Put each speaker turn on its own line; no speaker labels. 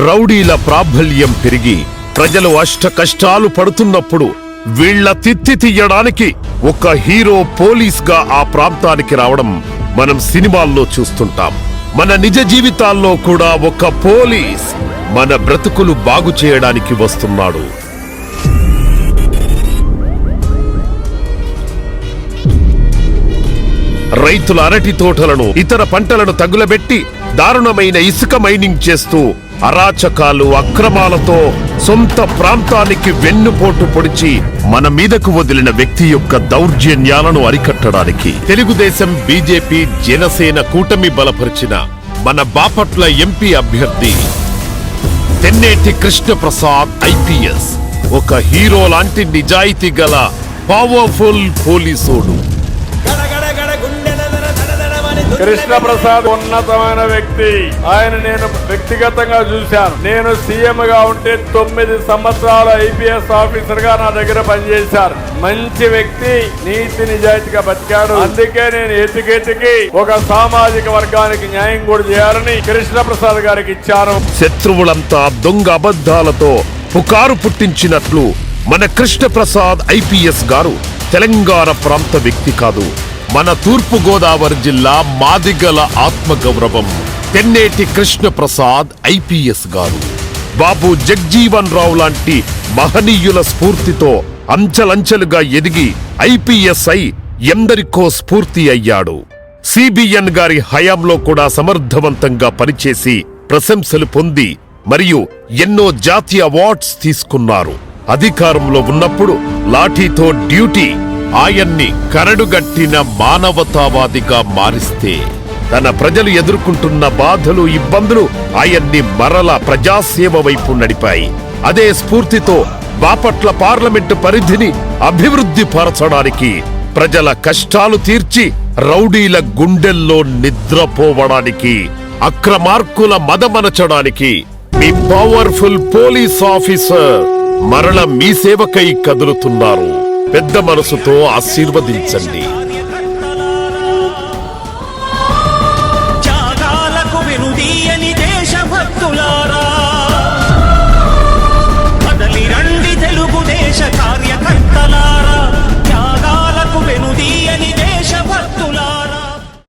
రౌడీల ప్రాబల్యం పెరిగి ప్రజలు అష్ట కష్టాలు పడుతున్నప్పుడు వీళ్ళ తిత్తి తీయడానికి ఒక హీరో పోలీస్గా ఆ ప్రాంతానికి రావడం మనం సినిమాల్లో చూస్తుంటాం. మన నిజ జీవితాల్లో కూడా ఒక పోలీస్ మన బ్రతుకులు బాగు చేయడానికి వస్తున్నాడు. రైతుల అరటి తోటలను ఇతర పంటలను తగులబెట్టి దారుణమైన ఇసుక మైనింగ్ చేస్తూ అరాచకాలు అక్రమాలతో సొంత ప్రాంతానికి వెన్నుపోటు పొడిచి మన మీదకు వదిలిన వ్యక్తి యొక్క దౌర్జన్యాలను అరికట్టడానికి తెలుగుదేశం బీజేపీ జనసేన కూటమి బలపరిచిన మన బాపట్ల ఎంపీ అభ్యర్థి తెన్నేటి కృష్ణప్రసాద్ ఐపీఎస్. ఒక హీరో లాంటి నిజాయితీ గల పవర్ఫుల్ పోలీసోడు.
కృష్ణ ప్రసాద్ ఉన్నతమైన వ్యక్తి. ఆయన నేను వ్యక్తిగతంగా చూశాను. నేను సీఎం గా ఉంటే తొమ్మిది సంవత్సరాల ఐపీఎస్ ఆఫీసర్గా నా దగ్గర పనిచేశారు. మంచి వ్యక్తి నీతి నిజాయితీగా బతికాడు. అందుకే నేను ఎతికెతికి ఒక సామాజిక వర్గానికి న్యాయం కూడా చేయాలని కృష్ణ ప్రసాద్ గారికి ఇచ్చాను.
శత్రువులంతా దొంగ అబద్ధాలతో పుకారు పుట్టించినట్లు మన కృష్ణప్రసాద్ ఐపీఎస్ గారు తెలంగాణ ప్రాంత వ్యక్తి కాదు. మన తూర్పు గోదావరి జిల్లా మాదిగల ఆత్మగౌరవం తెన్నేటి కృష్ణప్రసాద్ ఐపీఎస్ గారు. బాబు జగ్జీవన్ రావు లాంటి మహనీయుల స్ఫూర్తితో అంచెలంచెలుగా ఎదిగి ఐపీఎస్ అయి ఎందరికో స్ఫూర్తి అయ్యాడు. సిబిఎన్ గారి హయాంలో కూడా సమర్థవంతంగా పనిచేసి ప్రశంసలు పొంది మరియు ఎన్నో జాతీయ అవార్డ్స్ తీసుకున్నారు. అధికారంలో ఉన్నప్పుడు లాఠీతో డ్యూటీ ఆయన్ని కరడుగట్టిన మానవతావాదిగా మారిస్తే తన ప్రజలు ఎదుర్కొంటున్న బాధలు ఇబ్బందులు ఆయన్ని మరల ప్రజాసేవ వైపు నడిపాయి. అదే స్ఫూర్తితో బాపట్ల పార్లమెంటు పరిధిని అభివృద్ధి పరచడానికి ప్రజల కష్టాలు తీర్చి రౌడీల గుండెల్లో నిద్రపోవడానికి అక్రమార్కుల మదమనచడానికి మీ పవర్ఫుల్ పోలీస్ ఆఫీసర్ మరల మీ సేవకై కదులుతున్నారు. పెద్ద మనసుతో ఆశీర్వదించండి.